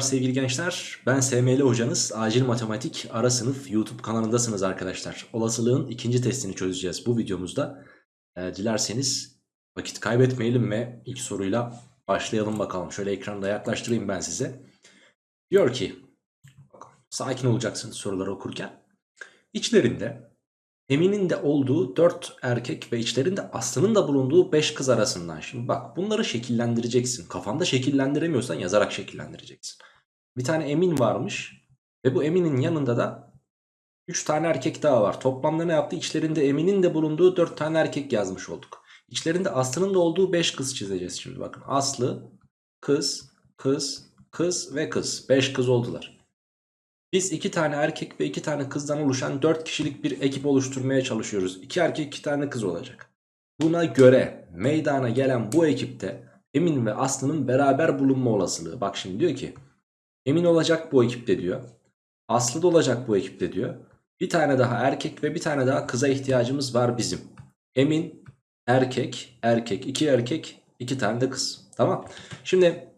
Merhabalar sevgili gençler. Ben SML hocanız. Acil Matematik Ara Sınıf YouTube kanalındasınız arkadaşlar. Olasılığın ikinci testini çözeceğiz bu videomuzda. Ee, dilerseniz vakit kaybetmeyelim ve ilk soruyla başlayalım bakalım. Şöyle ekranda yaklaştırayım ben size. Diyor ki, sakin olacaksınız soruları okurken. İçlerinde Emin'in de olduğu 4 erkek ve içlerinde Aslı'nın da bulunduğu 5 kız arasından. Şimdi bak bunları şekillendireceksin. Kafanda şekillendiremiyorsan yazarak şekillendireceksin. Bir tane Emin varmış ve bu Emin'in yanında da 3 tane erkek daha var. Toplamda ne yaptı? İçlerinde Emin'in de bulunduğu 4 tane erkek yazmış olduk. İçlerinde Aslı'nın da olduğu 5 kız çizeceğiz şimdi bakın. Aslı, kız, kız, kız ve kız. 5 kız oldular. Biz iki tane erkek ve iki tane kızdan oluşan dört kişilik bir ekip oluşturmaya çalışıyoruz. İki erkek iki tane kız olacak. Buna göre meydana gelen bu ekipte Emin ve Aslı'nın beraber bulunma olasılığı. Bak şimdi diyor ki Emin olacak bu ekipte diyor. Aslı da olacak bu ekipte diyor. Bir tane daha erkek ve bir tane daha kıza ihtiyacımız var bizim. Emin erkek, erkek, iki erkek, iki tane de kız. Tamam. Şimdi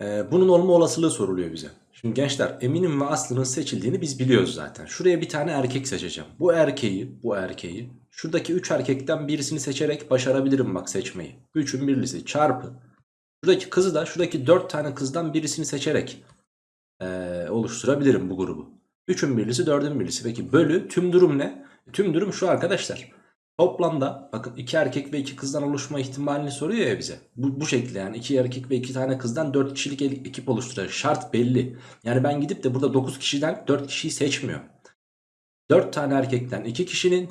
e, bunun olma olasılığı soruluyor bize. Şimdi gençler Emin'in ve Aslı'nın seçildiğini biz biliyoruz zaten. Şuraya bir tane erkek seçeceğim. Bu erkeği, bu erkeği şuradaki 3 erkekten birisini seçerek başarabilirim bak seçmeyi. 3'ün birlisi çarpı. Şuradaki kızı da şuradaki 4 tane kızdan birisini seçerek ee, oluşturabilirim bu grubu. 3'ün birlisi 4'ün birlisi. Peki bölü tüm durum ne? Tüm durum şu arkadaşlar. Toplamda bakın iki erkek ve iki kızdan oluşma ihtimalini soruyor ya bize. Bu, bu şekilde yani iki erkek ve iki tane kızdan 4 kişilik ekip oluşturacak. Şart belli. Yani ben gidip de burada 9 kişiden 4 kişiyi seçmiyorum. 4 tane erkekten 2 kişinin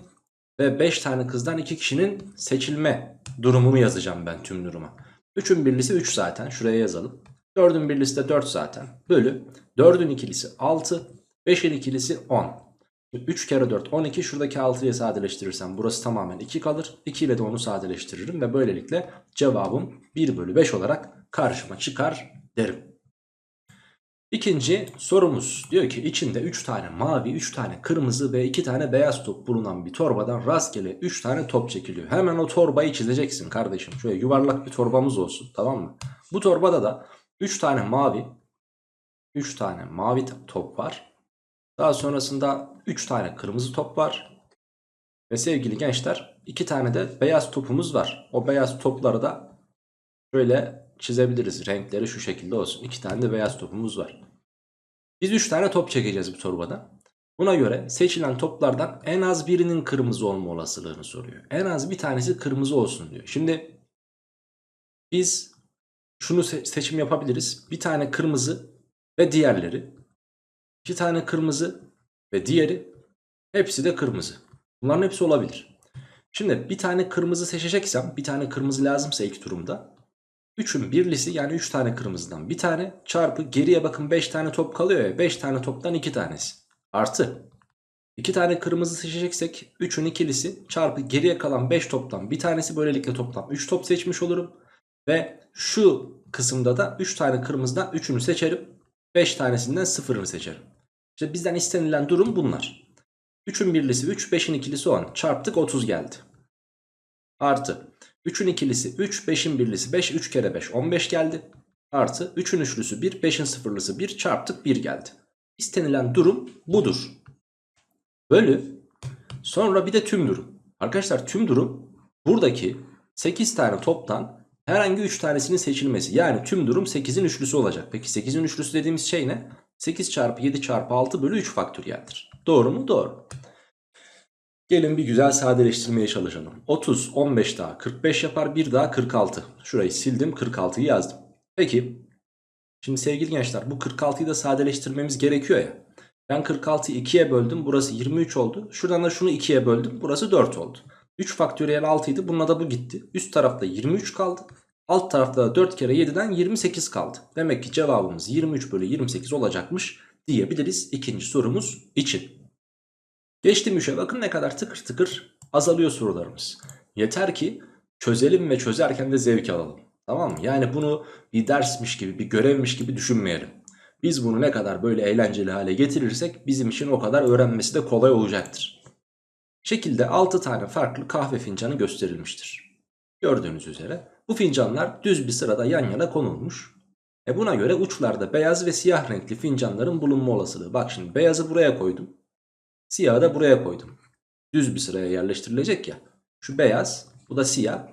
ve 5 tane kızdan 2 kişinin seçilme durumunu yazacağım ben tüm duruma. 3'ün birlisi 3 zaten şuraya yazalım. 4'ün birlisi de 4 zaten. Bölü 4'ün ikilisi 6. 5'in ikilisi 10. 3 kere 4 12 şuradaki 6'yı sadeleştirirsem burası tamamen 2 kalır. 2 ile de onu sadeleştiririm ve böylelikle cevabım 1 bölü 5 olarak karşıma çıkar derim. İkinci sorumuz diyor ki içinde 3 tane mavi, 3 tane kırmızı ve 2 tane beyaz top bulunan bir torbadan rastgele 3 tane top çekiliyor. Hemen o torbayı çizeceksin kardeşim. Şöyle yuvarlak bir torbamız olsun tamam mı? Bu torbada da 3 tane mavi, 3 tane mavi top var. Daha sonrasında 3 tane kırmızı top var. Ve sevgili gençler 2 tane de beyaz topumuz var. O beyaz topları da şöyle çizebiliriz. Renkleri şu şekilde olsun. 2 tane de beyaz topumuz var. Biz 3 tane top çekeceğiz bu torbada. Buna göre seçilen toplardan en az birinin kırmızı olma olasılığını soruyor. En az bir tanesi kırmızı olsun diyor. Şimdi biz şunu se seçim yapabiliriz. Bir tane kırmızı ve diğerleri. 2 tane kırmızı ve diğeri hepsi de kırmızı. Bunların hepsi olabilir. Şimdi bir tane kırmızı seçeceksem bir tane kırmızı lazımsa ilk turumda 3'ün birlisi yani 3 tane kırmızıdan bir tane çarpı geriye bakın 5 tane top kalıyor ya 5 tane toptan 2 tanesi artı 2 tane kırmızı seçeceksek 3'ün ikilisi çarpı geriye kalan 5 toptan bir tanesi böylelikle toplam 3 top seçmiş olurum. Ve şu kısımda da 3 tane kırmızıdan 3'ünü seçerim 5 tanesinden 0'ını seçerim. İşte bizden istenilen durum bunlar. 3'ün birlisi 3, 5'in ikilisi 10. Çarptık 30 geldi. Artı 3'ün ikilisi 3, 5'in birlisi 5, 3 kere 5 15 geldi. Artı 3'ün üçlüsü 1, 5'in sıfırlısı 1 çarptık 1 geldi. İstenilen durum budur. Bölü sonra bir de tüm durum. Arkadaşlar tüm durum buradaki 8 tane toptan herhangi 3 tanesinin seçilmesi. Yani tüm durum 8'in üçlüsü olacak. Peki 8'in üçlüsü dediğimiz şey ne? 8 çarpı 7 çarpı 6 bölü 3 faktöriyeldir. Doğru mu? Doğru. Gelin bir güzel sadeleştirmeye çalışalım. 30, 15 daha 45 yapar. Bir daha 46. Şurayı sildim 46'yı yazdım. Peki. Şimdi sevgili gençler bu 46'yı da sadeleştirmemiz gerekiyor ya. Ben 46'yı 2'ye böldüm. Burası 23 oldu. Şuradan da şunu 2'ye böldüm. Burası 4 oldu. 3 faktöriyel 6 idi. Bununla da bu gitti. Üst tarafta 23 kaldı. Alt tarafta da 4 kere 7'den 28 kaldı. Demek ki cevabımız 23 bölü 28 olacakmış diyebiliriz ikinci sorumuz için. Geçtim 3'e bakın ne kadar tıkır tıkır azalıyor sorularımız. Yeter ki çözelim ve çözerken de zevk alalım. Tamam mı? Yani bunu bir dersmiş gibi bir görevmiş gibi düşünmeyelim. Biz bunu ne kadar böyle eğlenceli hale getirirsek bizim için o kadar öğrenmesi de kolay olacaktır. Şekilde 6 tane farklı kahve fincanı gösterilmiştir. Gördüğünüz üzere bu fincanlar düz bir sırada yan yana konulmuş. E buna göre uçlarda beyaz ve siyah renkli fincanların bulunma olasılığı. Bak şimdi beyazı buraya koydum. Siyahı da buraya koydum. Düz bir sıraya yerleştirilecek ya. Şu beyaz, bu da siyah.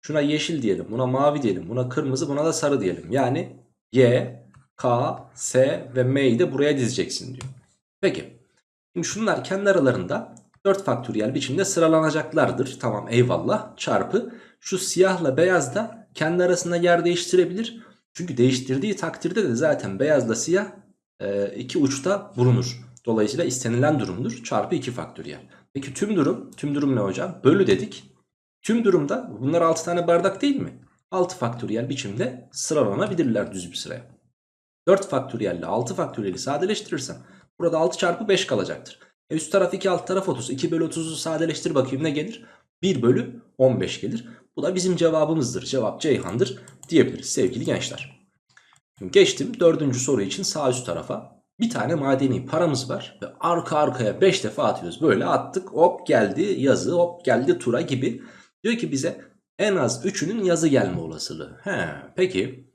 Şuna yeşil diyelim, buna mavi diyelim, buna kırmızı, buna da sarı diyelim. Yani Y, K, S ve M'yi de buraya dizeceksin diyor. Peki. Şimdi şunlar kendi aralarında 4 faktöriyel biçimde sıralanacaklardır. Tamam eyvallah. Çarpı şu siyahla beyaz da kendi arasında yer değiştirebilir. Çünkü değiştirdiği takdirde de zaten beyazla siyah e, iki uçta bulunur. Dolayısıyla istenilen durumdur. Çarpı 2 faktöriyel. Peki tüm durum? Tüm durum ne hocam? Bölü dedik. Tüm durumda bunlar 6 tane bardak değil mi? 6 faktöriyel biçimde sıralanabilirler düz bir sıraya. 4 faktöriyel ile 6 faktöriyeli sadeleştirirsem burada 6 çarpı 5 kalacaktır. E üst taraf 2 alt taraf 30. 2 bölü 30'u sadeleştir bakayım ne gelir? 1 bölü 15 gelir. Bu da bizim cevabımızdır. Cevap Ceyhan'dır diyebiliriz sevgili gençler. Şimdi geçtim dördüncü soru için sağ üst tarafa. Bir tane madeni paramız var ve arka arkaya 5 defa atıyoruz. Böyle attık hop geldi yazı hop geldi tura gibi. Diyor ki bize en az 3'ünün yazı gelme olasılığı. He, peki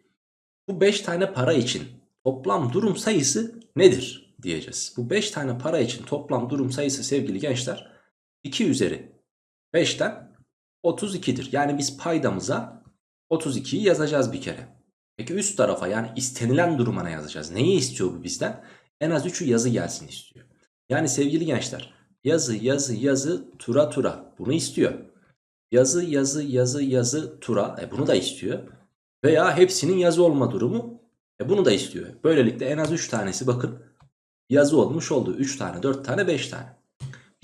bu 5 tane para için toplam durum sayısı nedir diyeceğiz. Bu 5 tane para için toplam durum sayısı sevgili gençler 2 üzeri 5'ten 32'dir. Yani biz paydamıza 32'yi yazacağız bir kere. Peki üst tarafa yani istenilen duruma ne yazacağız? Neyi istiyor bu bizden? En az 3'ü yazı gelsin istiyor. Yani sevgili gençler yazı yazı yazı tura tura bunu istiyor. Yazı yazı yazı yazı tura e bunu da istiyor. Veya hepsinin yazı olma durumu e bunu da istiyor. Böylelikle en az 3 tanesi bakın yazı olmuş oldu. 3 tane 4 tane 5 tane.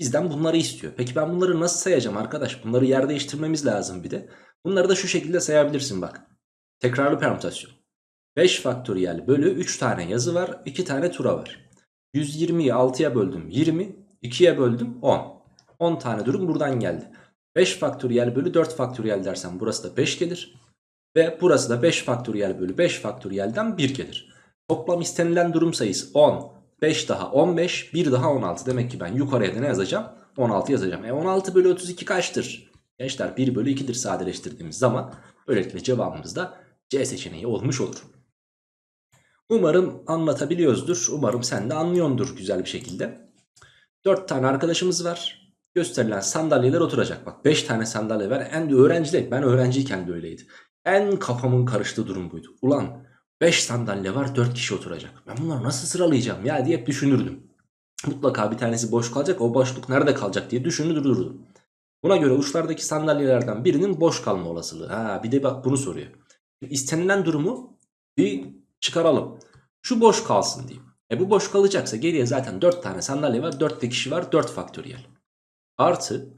Bizden bunları istiyor. Peki ben bunları nasıl sayacağım arkadaş? Bunları yer değiştirmemiz lazım bir de. Bunları da şu şekilde sayabilirsin bak. Tekrarlı permütasyon. 5 faktöriyel bölü 3 tane yazı var. 2 tane tura var. 120'yi 6'ya böldüm 20. 2'ye böldüm 10. 10 tane durum buradan geldi. 5 faktöriyel bölü 4 faktöriyel dersem burası da 5 gelir. Ve burası da 5 faktöriyel bölü 5 faktöriyelden 1 gelir. Toplam istenilen durum sayısı 10. 5 daha 15, 1 daha 16. Demek ki ben yukarıya da ne yazacağım? 16 yazacağım. E 16 bölü 32 kaçtır? Gençler 1 bölü 2'dir sadeleştirdiğimiz zaman böylelikle cevabımız da C seçeneği olmuş olur. Umarım anlatabiliyoruzdur. Umarım sen de anlıyordur güzel bir şekilde. 4 tane arkadaşımız var. Gösterilen sandalyeler oturacak. Bak 5 tane sandalye var. En de öğrenciler. Ben öğrenciyken de öyleydi. En kafamın karıştığı durum buydu. Ulan 5 sandalye var 4 kişi oturacak. Ben bunları nasıl sıralayacağım ya diye hep düşünürdüm. Mutlaka bir tanesi boş kalacak. O boşluk nerede kalacak diye düşünür dururdum. Buna göre uçlardaki sandalyelerden birinin boş kalma olasılığı. Ha bir de bak bunu soruyor. İstenilen durumu bir çıkaralım. Şu boş kalsın diyeyim. E bu boş kalacaksa geriye zaten 4 tane sandalye var. 4 de kişi var. 4 faktöriyel. Artı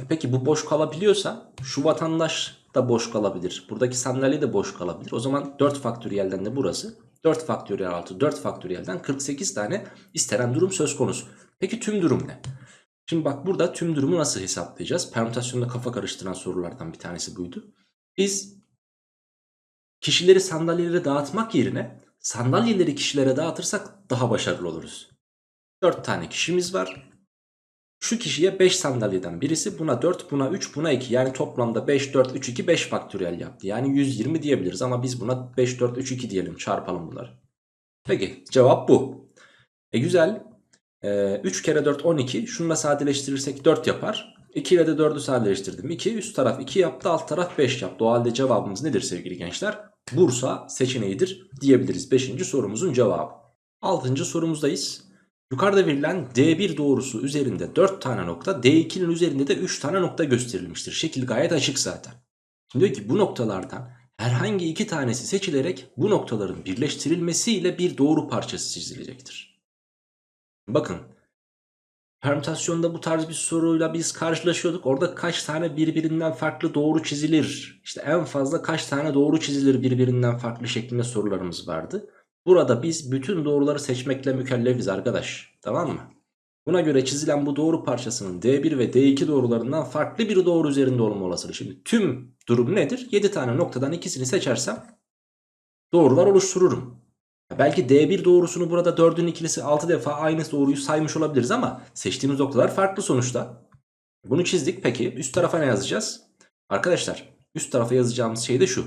e peki bu boş kalabiliyorsa şu vatandaş da boş kalabilir. Buradaki sandalye de boş kalabilir. O zaman 4 faktöriyelden de burası. 4 faktöriyel artı 4 faktöriyelden 48 tane istenen durum söz konusu. Peki tüm durum ne? Şimdi bak burada tüm durumu nasıl hesaplayacağız? Permütasyonda kafa karıştıran sorulardan bir tanesi buydu. Biz kişileri sandalyelere dağıtmak yerine sandalyeleri kişilere dağıtırsak daha başarılı oluruz. 4 tane kişimiz var. Şu kişiye 5 sandalyeden birisi buna 4 buna 3 buna 2 yani toplamda 5 4 3 2 5 faktöriyel yaptı. Yani 120 diyebiliriz ama biz buna 5 4 3 2 diyelim çarpalım bunları. Peki cevap bu. E güzel. E, 3 kere 4 12 şununla sadeleştirirsek 4 yapar. 2 ile de 4'ü sadeleştirdim. 2 üst taraf 2 yaptı alt taraf 5 yaptı. O halde cevabımız nedir sevgili gençler? Bursa seçeneğidir diyebiliriz. 5. sorumuzun cevabı. 6. sorumuzdayız. Yukarıda verilen D1 doğrusu üzerinde 4 tane nokta, D2'nin üzerinde de 3 tane nokta gösterilmiştir. Şekil gayet açık zaten. Şimdi diyor ki bu noktalardan herhangi iki tanesi seçilerek bu noktaların birleştirilmesiyle bir doğru parçası çizilecektir. Bakın permütasyonda bu tarz bir soruyla biz karşılaşıyorduk. Orada kaç tane birbirinden farklı doğru çizilir? İşte en fazla kaç tane doğru çizilir birbirinden farklı şeklinde sorularımız vardı. Burada biz bütün doğruları seçmekle mükellefiz arkadaş. Tamam mı? Buna göre çizilen bu doğru parçasının D1 ve D2 doğrularından farklı bir doğru üzerinde olma olasılığı. Şimdi tüm durum nedir? 7 tane noktadan ikisini seçersem doğrular oluştururum. Belki D1 doğrusunu burada 4'ün ikilisi 6 defa aynı doğruyu saymış olabiliriz ama seçtiğimiz noktalar farklı sonuçta. Bunu çizdik. Peki üst tarafa ne yazacağız? Arkadaşlar üst tarafa yazacağımız şey de şu.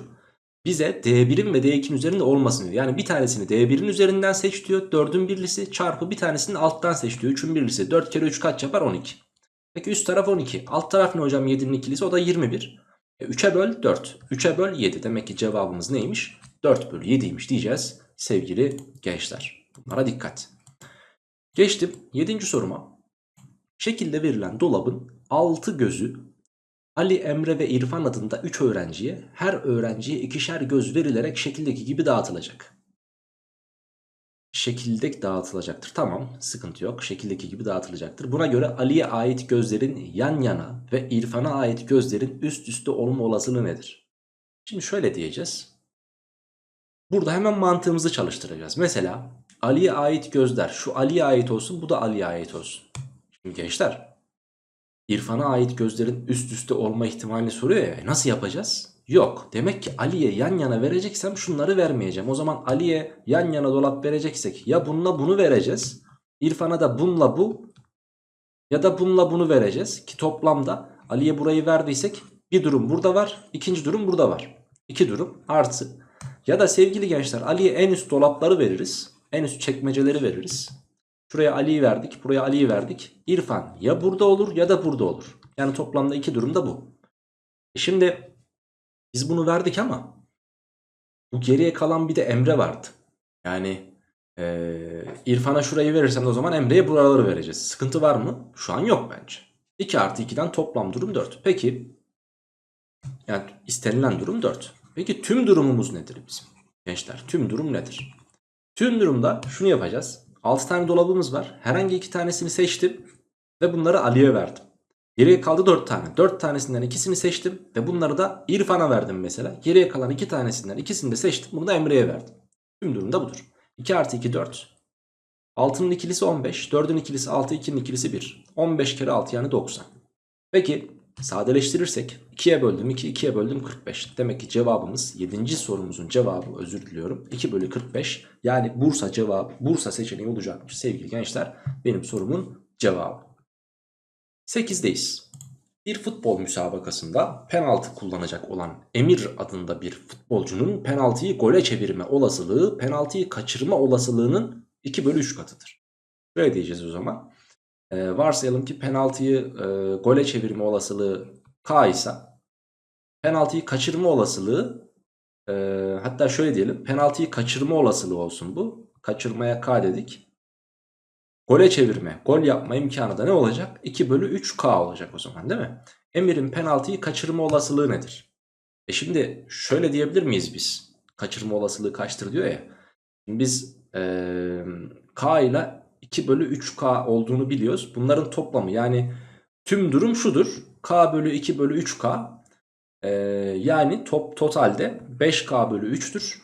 Bize D1'in ve D2'in üzerinde olmasını diyor. Yani bir tanesini D1'in üzerinden seç diyor. 4'ün birlisi çarpı bir tanesini alttan seç diyor. 3'ün birlisi. 4 kere 3 kaç yapar? 12. Peki üst taraf 12. Alt taraf ne hocam 7'nin ikilisi? O da 21. E, 3'e böl 4. 3'e böl 7. Demek ki cevabımız neymiş? 4 bölü 7'ymiş diyeceğiz sevgili gençler. Bunlara dikkat. Geçtim 7. soruma. Şekilde verilen dolabın 6 gözü Ali, Emre ve İrfan adında 3 öğrenciye her öğrenciye ikişer göz verilerek şekildeki gibi dağıtılacak. Şekilde dağıtılacaktır. Tamam sıkıntı yok. Şekildeki gibi dağıtılacaktır. Buna göre Ali'ye ait gözlerin yan yana ve İrfan'a ait gözlerin üst üste olma olasılığı nedir? Şimdi şöyle diyeceğiz. Burada hemen mantığımızı çalıştıracağız. Mesela Ali'ye ait gözler şu Ali'ye ait olsun bu da Ali'ye ait olsun. Şimdi gençler İrfan'a ait gözlerin üst üste olma ihtimalini soruyor ya. Nasıl yapacağız? Yok. Demek ki Ali'ye yan yana vereceksem şunları vermeyeceğim. O zaman Ali'ye yan yana dolap vereceksek ya bununla bunu vereceğiz. İrfan'a da bununla bu ya da bununla bunu vereceğiz. Ki toplamda Ali'ye burayı verdiysek bir durum burada var. ikinci durum burada var. İki durum artı. Ya da sevgili gençler Ali'ye en üst dolapları veririz. En üst çekmeceleri veririz. Şuraya Ali'yi verdik. Buraya Ali'yi verdik. İrfan ya burada olur ya da burada olur. Yani toplamda iki durum da bu. E şimdi biz bunu verdik ama bu geriye kalan bir de Emre vardı. Yani ee, İrfan'a şurayı verirsem de o zaman Emre'ye buraları vereceğiz. Sıkıntı var mı? Şu an yok bence. 2 artı 2'den toplam durum 4. Peki yani istenilen durum 4. Peki tüm durumumuz nedir bizim? Gençler tüm durum nedir? Tüm durumda şunu yapacağız. 6 tane dolabımız var. Herhangi iki tanesini seçtim ve bunları Ali'ye verdim. Geriye kaldı 4 tane. 4 tanesinden ikisini seçtim ve bunları da İrfan'a verdim mesela. Geriye kalan 2 tanesinden ikisini de seçtim. Bunu da Emre'ye verdim. Tüm durumda budur. 2 artı 2 4. 6'nın ikilisi 15. 4'ün ikilisi 6. 2'nin ikilisi 1. 15 kere 6 yani 90. Peki sadeleştirirsek 2'ye böldüm 2, 2'ye böldüm 45. Demek ki cevabımız 7. sorumuzun cevabı özür diliyorum. 2 bölü 45 yani Bursa cevabı Bursa seçeneği olacakmış sevgili gençler. Benim sorumun cevabı. 8'deyiz. Bir futbol müsabakasında penaltı kullanacak olan Emir adında bir futbolcunun penaltıyı gole çevirme olasılığı penaltıyı kaçırma olasılığının 2 bölü 3 katıdır. Böyle diyeceğiz o zaman. Ee, varsayalım ki penaltıyı e, gole çevirme olasılığı K ise penaltıyı kaçırma olasılığı e, hatta şöyle diyelim penaltıyı kaçırma olasılığı olsun bu. Kaçırmaya K dedik. Gole çevirme, gol yapma imkanı da ne olacak? 2 bölü 3K olacak o zaman değil mi? Emir'in penaltıyı kaçırma olasılığı nedir? E şimdi şöyle diyebilir miyiz biz? Kaçırma olasılığı kaçtır diyor ya. Biz ee, K ile 2 bölü 3K olduğunu biliyoruz. Bunların toplamı yani tüm durum şudur. K bölü 2 bölü 3K ee, yani top totalde 5K bölü 3'tür.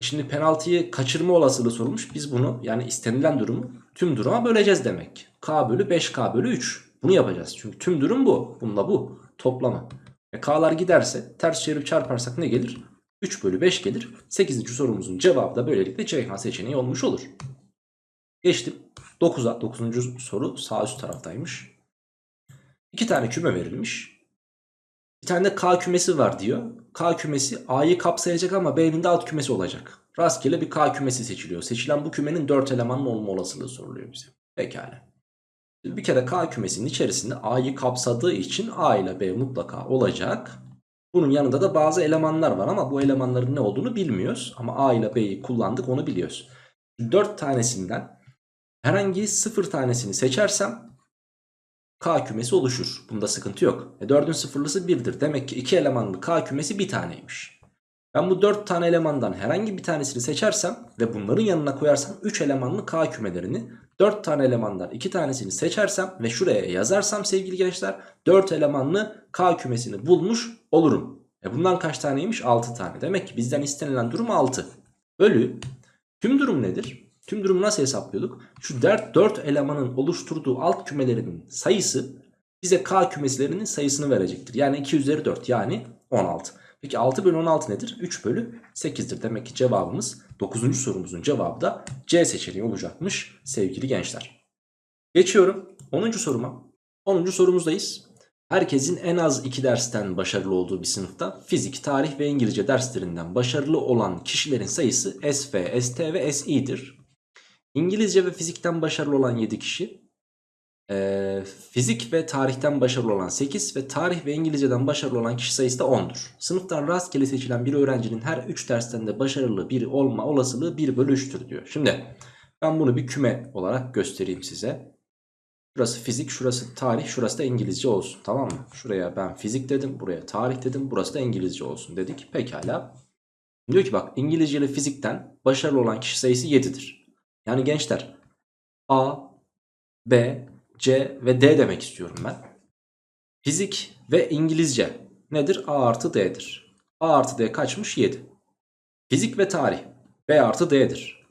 Şimdi penaltıyı kaçırma olasılığı sorulmuş. Biz bunu yani istenilen durumu tüm duruma böleceğiz demek. K bölü 5K bölü 3. Bunu yapacağız. Çünkü tüm durum bu. Bununla bu. Toplamı. E, K'lar giderse ters çevirip çarparsak ne gelir? 3 bölü 5 gelir. 8. sorumuzun cevabı da böylelikle Ceyhan seçeneği olmuş olur. Geçtim. 9'a. 9. soru sağ üst taraftaymış. 2 tane küme verilmiş. Bir tane de K kümesi var diyor. K kümesi A'yı kapsayacak ama B'nin de alt kümesi olacak. Rastgele bir K kümesi seçiliyor. Seçilen bu kümenin 4 elemanın olma olasılığı soruluyor bize. Pekala. Bir kere K kümesinin içerisinde A'yı kapsadığı için A ile B mutlaka olacak. Bunun yanında da bazı elemanlar var ama bu elemanların ne olduğunu bilmiyoruz. Ama A ile B'yi kullandık onu biliyoruz. 4 tanesinden herhangi 0 tanesini seçersem K kümesi oluşur. Bunda sıkıntı yok. E 4'ün sıfırlısı 1'dir. Demek ki 2 elemanlı K kümesi bir taneymiş. Ben bu 4 tane elemandan herhangi bir tanesini seçersem ve bunların yanına koyarsam 3 elemanlı K kümelerini 4 tane elemandan 2 tanesini seçersem ve şuraya yazarsam sevgili gençler 4 elemanlı K kümesini bulmuş olurum. E bundan kaç taneymiş? 6 tane. Demek ki bizden istenilen durum 6. Bölü tüm durum nedir? Tüm durumu nasıl hesaplıyorduk? Şu 4, 4 elemanın oluşturduğu alt kümelerinin sayısı bize K kümeslerinin sayısını verecektir. Yani 2 üzeri 4 yani 16. Peki 6 bölü 16 nedir? 3 bölü 8'dir. Demek ki cevabımız 9. sorumuzun cevabı da C seçeneği olacakmış sevgili gençler. Geçiyorum 10. soruma. 10. sorumuzdayız. Herkesin en az 2 dersten başarılı olduğu bir sınıfta fizik, tarih ve İngilizce derslerinden başarılı olan kişilerin sayısı SV, ST ve SI'dir. İngilizce ve fizikten başarılı olan 7 kişi, ee, fizik ve tarihten başarılı olan 8 ve tarih ve İngilizceden başarılı olan kişi sayısı da 10'dur. Sınıftan rastgele seçilen bir öğrencinin her 3 dersten de başarılı biri olma olasılığı 1 bölü 3'tür diyor. Şimdi ben bunu bir küme olarak göstereyim size. Şurası fizik, şurası tarih, şurası da İngilizce olsun. Tamam mı? Şuraya ben fizik dedim, buraya tarih dedim, burası da İngilizce olsun dedik. Pekala. Diyor ki bak İngilizce ile fizikten başarılı olan kişi sayısı 7'dir. Yani gençler A, B, C ve D demek istiyorum ben. Fizik ve İngilizce nedir? A artı D'dir. A artı D kaçmış? 7. Fizik ve tarih B artı D'dir.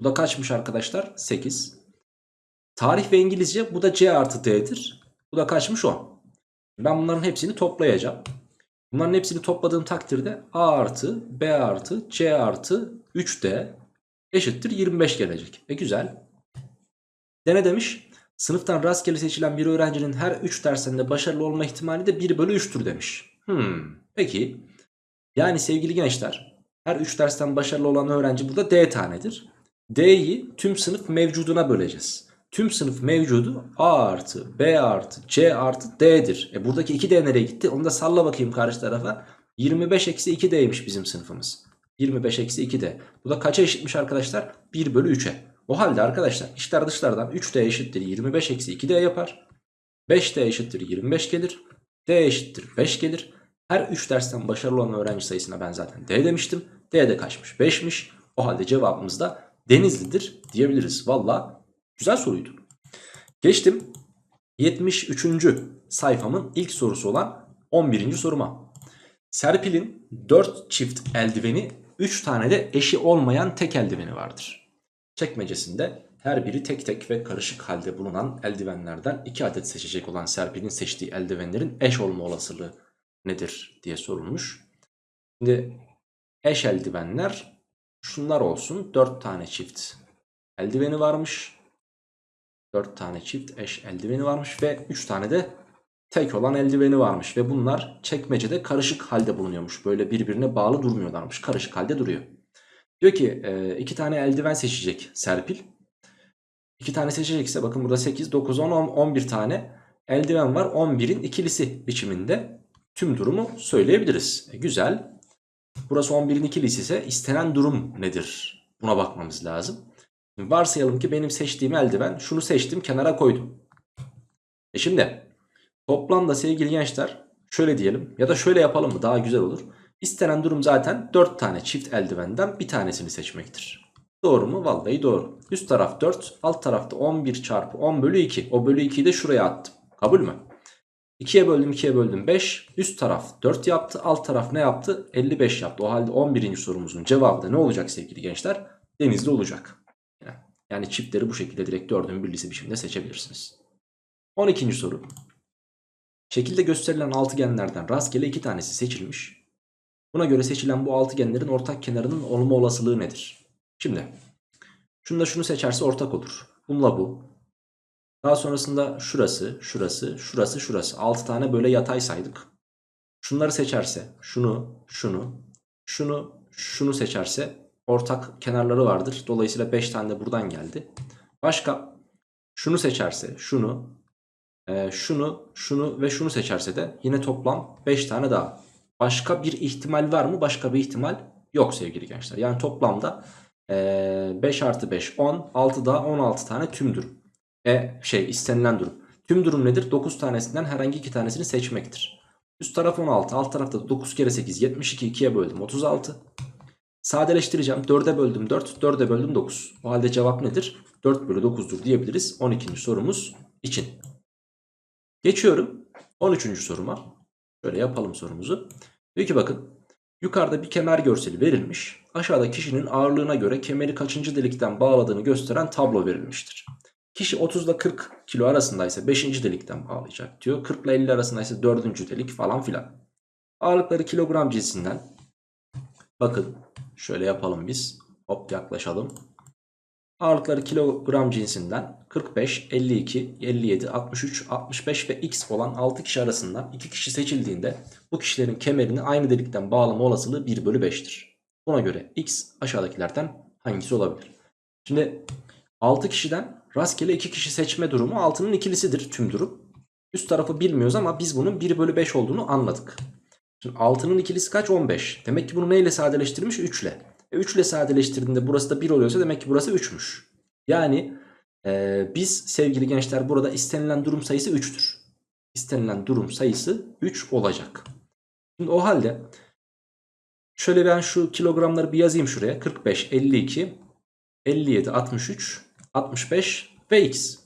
Bu da kaçmış arkadaşlar? 8. Tarih ve İngilizce bu da C artı D'dir. Bu da kaçmış 10. Ben bunların hepsini toplayacağım. Bunların hepsini topladığım takdirde A artı B artı C artı 3D eşittir 25 gelecek. E güzel. Dene demiş. Sınıftan rastgele seçilen bir öğrencinin her 3 dersinde başarılı olma ihtimali de 1 bölü 3'tür demiş. Hmm, peki. Yani sevgili gençler her 3 dersten başarılı olan öğrenci burada D tanedir. D'yi tüm sınıf mevcuduna böleceğiz. Tüm sınıf mevcudu A artı B artı C artı D'dir. E buradaki 2D nereye gitti? Onu da salla bakayım karşı tarafa. 25 eksi 2D'ymiş bizim sınıfımız. 25 eksi 2D. Bu da kaça eşitmiş arkadaşlar? 1 bölü 3'e. O halde arkadaşlar içler dışlardan 3D eşittir 25 eksi 2D yapar. 5D eşittir 25 gelir. D eşittir 5 gelir. Her 3 dersten başarılı olan öğrenci sayısına ben zaten D demiştim. D de kaçmış 5'miş. O halde cevabımız da Denizli'dir diyebiliriz. Valla güzel soruydu. Geçtim 73. sayfamın ilk sorusu olan 11. soruma. Serpil'in 4 çift eldiveni 3 tane de eşi olmayan tek eldiveni vardır. Çekmecesinde her biri tek tek ve karışık halde bulunan eldivenlerden 2 adet seçecek olan Serpil'in seçtiği eldivenlerin eş olma olasılığı nedir diye sorulmuş. Şimdi eş eldivenler şunlar olsun 4 tane çift eldiveni varmış. 4 tane çift eş eldiveni varmış ve 3 tane de tek olan eldiveni varmış. Ve bunlar çekmecede karışık halde bulunuyormuş. Böyle birbirine bağlı durmuyorlarmış. Karışık halde duruyor. Diyor ki e, iki tane eldiven seçecek Serpil. İki tane seçecekse bakın burada 8, 9, 10, 11 tane eldiven var. 11'in ikilisi biçiminde tüm durumu söyleyebiliriz. E, güzel. Burası 11'in ikilisi ise istenen durum nedir? Buna bakmamız lazım. Varsayalım ki benim seçtiğim eldiven şunu seçtim kenara koydum. E şimdi toplamda sevgili gençler şöyle diyelim ya da şöyle yapalım mı daha güzel olur. İstenen durum zaten 4 tane çift eldivenden bir tanesini seçmektir. Doğru mu? Vallahi doğru. Üst taraf 4 alt tarafta 11 çarpı 10 bölü 2. O bölü 2'yi de şuraya attım. Kabul mü? 2'ye böldüm 2'ye böldüm 5. Üst taraf 4 yaptı. Alt taraf ne yaptı? 55 yaptı. O halde 11. sorumuzun cevabı da ne olacak sevgili gençler? Denizli olacak. Yani çiftleri bu şekilde direkt 4'ün birlisi biçimde seçebilirsiniz. 12. soru. Şekilde gösterilen altıgenlerden rastgele iki tanesi seçilmiş. Buna göre seçilen bu altıgenlerin ortak kenarının olma olasılığı nedir? Şimdi şunda şunu seçerse ortak olur. Bununla bu. Daha sonrasında şurası, şurası, şurası, şurası. 6 tane böyle yatay saydık. Şunları seçerse şunu, şunu, şunu, şunu seçerse ortak kenarları vardır. Dolayısıyla 5 tane de buradan geldi. Başka şunu seçerse şunu, e, şunu, şunu ve şunu seçerse de yine toplam 5 tane daha. Başka bir ihtimal var mı? Başka bir ihtimal yok sevgili gençler. Yani toplamda e, 5 artı 5 10, 6 daha 16 tane tüm durum. E, şey istenilen durum. Tüm durum nedir? 9 tanesinden herhangi 2 tanesini seçmektir. Üst taraf 16, alt tarafta 9 kere 8, 72, 2'ye böldüm 36. Sadeleştireceğim. 4'e böldüm 4, 4'e böldüm 9. O halde cevap nedir? 4 bölü 9'dur diyebiliriz 12. sorumuz için. Geçiyorum 13. soruma. Şöyle yapalım sorumuzu. Diyor ki bakın yukarıda bir kemer görseli verilmiş. Aşağıda kişinin ağırlığına göre kemeri kaçıncı delikten bağladığını gösteren tablo verilmiştir. Kişi 30 ile 40 kilo arasındaysa 5. delikten bağlayacak diyor. 40 ile 50 arasındaysa 4. delik falan filan. Ağırlıkları kilogram cinsinden. Bakın şöyle yapalım biz. Hop yaklaşalım. Ağırlıkları kilogram cinsinden 45, 52, 57, 63, 65 ve x olan 6 kişi arasından 2 kişi seçildiğinde bu kişilerin kemerini aynı delikten bağlama olasılığı 1 bölü 5'tir. Buna göre x aşağıdakilerden hangisi olabilir? Şimdi 6 kişiden rastgele 2 kişi seçme durumu 6'nın ikilisidir tüm durum. Üst tarafı bilmiyoruz ama biz bunun 1 bölü 5 olduğunu anladık. Şimdi 6'nın ikilisi kaç? 15. Demek ki bunu neyle sadeleştirmiş? 3 ile. E 3 ile sadeleştirdiğinde burası da 1 oluyorsa demek ki burası 3'müş. Yani e, biz sevgili gençler burada istenilen durum sayısı 3'tür. İstenilen durum sayısı 3 olacak. Şimdi o halde şöyle ben şu kilogramları bir yazayım şuraya. 45, 52, 57, 63, 65 ve x.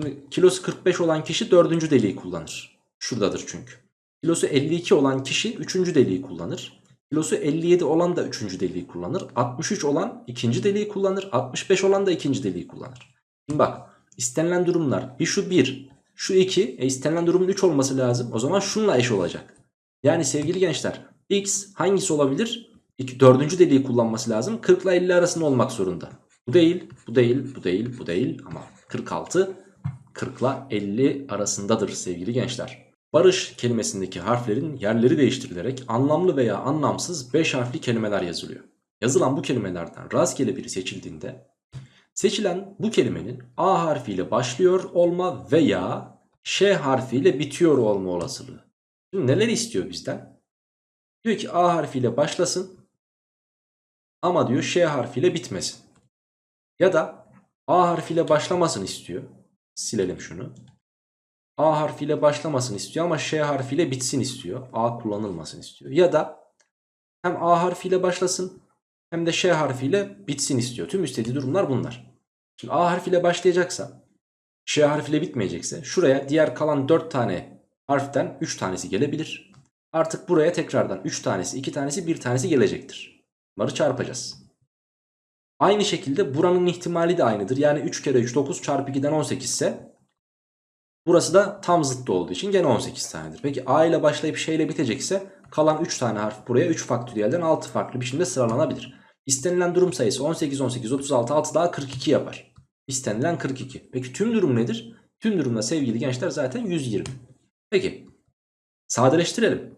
Şimdi kilosu 45 olan kişi dördüncü deliği kullanır. Şuradadır çünkü. Kilosu 52 olan kişi üçüncü deliği kullanır. Kilosu 57 olan da üçüncü deliği kullanır. 63 olan ikinci deliği kullanır. 65 olan da ikinci deliği kullanır. Şimdi bak istenilen durumlar bir şu 1 şu 2 e istenilen durumun 3 olması lazım. O zaman şununla eş olacak. Yani sevgili gençler x hangisi olabilir? İki, dördüncü deliği kullanması lazım. 40 ile 50 arasında olmak zorunda. Bu değil, bu değil, bu değil, bu değil ama 46 40 ile 50 arasındadır sevgili gençler. Barış kelimesindeki harflerin yerleri değiştirilerek anlamlı veya anlamsız 5 harfli kelimeler yazılıyor. Yazılan bu kelimelerden rastgele biri seçildiğinde seçilen bu kelimenin A harfiyle başlıyor olma veya Ş harfiyle bitiyor olma olasılığı. Şimdi neler istiyor bizden? Diyor ki A harfiyle başlasın ama diyor Ş harfiyle bitmesin. Ya da A harfiyle başlamasını istiyor. Silelim şunu. A harfiyle başlamasını istiyor ama Ş harfiyle bitsin istiyor. A kullanılmasın istiyor. Ya da hem A harfiyle başlasın hem de Ş harfiyle bitsin istiyor. Tüm istediği durumlar bunlar. Şimdi A harfiyle başlayacaksa Ş harfiyle bitmeyecekse şuraya diğer kalan 4 tane harften 3 tanesi gelebilir. Artık buraya tekrardan 3 tanesi, 2 tanesi, 1 tanesi gelecektir. Bunları çarpacağız. Aynı şekilde buranın ihtimali de aynıdır. Yani 3 kere 3 9 çarpı 2'den 18 ise burası da tam zıttı olduğu için gene 18 tanedir. Peki A ile başlayıp Ş ile bitecekse kalan 3 tane harf buraya 3 faktöriyelden 6 farklı biçimde sıralanabilir. İstenilen durum sayısı 18 18 36 6 daha 42 yapar. İstenilen 42. Peki tüm durum nedir? Tüm durumda sevgili gençler zaten 120. Peki sadeleştirelim.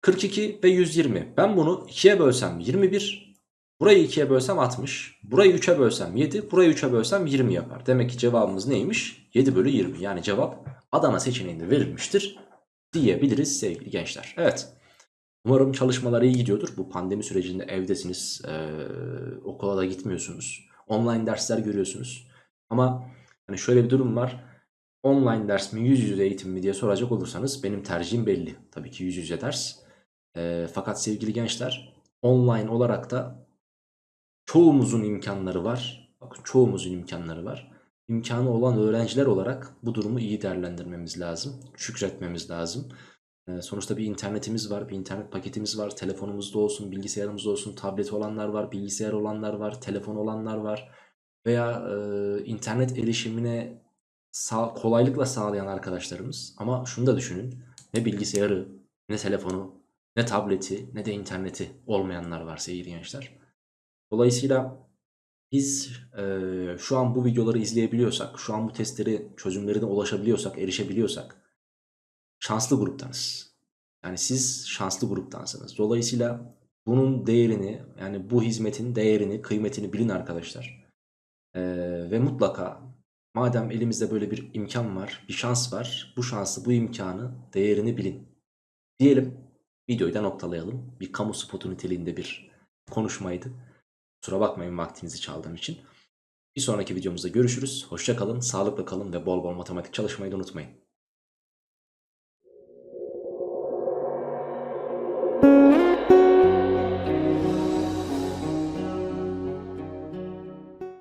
42 ve 120. Ben bunu 2'ye bölsem 21. Burayı 2'ye bölsem 60. Burayı 3'e bölsem 7. Burayı 3'e bölsem 20 yapar. Demek ki cevabımız neymiş? 7 bölü 20. Yani cevap Adana seçeneğinde verilmiştir diyebiliriz sevgili gençler. Evet. Umarım çalışmalar iyi gidiyordur. Bu pandemi sürecinde evdesiniz. Ee, okula da gitmiyorsunuz. Online dersler görüyorsunuz. Ama hani şöyle bir durum var. Online ders mi yüz yüze eğitim mi diye soracak olursanız benim tercihim belli. Tabii ki yüz yüze ders. Ee, fakat sevgili gençler online olarak da çoğumuzun imkanları var. Bakın çoğumuzun imkanları var. İmkanı olan öğrenciler olarak bu durumu iyi değerlendirmemiz lazım. Şükretmemiz lazım. Ee, sonuçta bir internetimiz var, bir internet paketimiz var. Telefonumuzda olsun, bilgisayarımızda olsun, tablet olanlar var, bilgisayar olanlar var, telefon olanlar var. Veya e, internet erişimine sağ, kolaylıkla sağlayan arkadaşlarımız. Ama şunu da düşünün. Ne bilgisayarı, ne telefonu, ne tableti, ne de interneti olmayanlar var sevgili gençler. Dolayısıyla biz e, şu an bu videoları izleyebiliyorsak, şu an bu testleri çözümlerine ulaşabiliyorsak, erişebiliyorsak şanslı gruptanız. Yani siz şanslı gruptansınız. Dolayısıyla bunun değerini, yani bu hizmetin değerini, kıymetini bilin arkadaşlar. Ee, ve mutlaka madem elimizde böyle bir imkan var, bir şans var, bu şansı, bu imkanı, değerini bilin. Diyelim, videoyu da noktalayalım. Bir kamu spotu niteliğinde bir konuşmaydı. Kusura bakmayın vaktinizi çaldığım için. Bir sonraki videomuzda görüşürüz. Hoşça kalın, sağlıkla kalın ve bol bol matematik çalışmayı da unutmayın.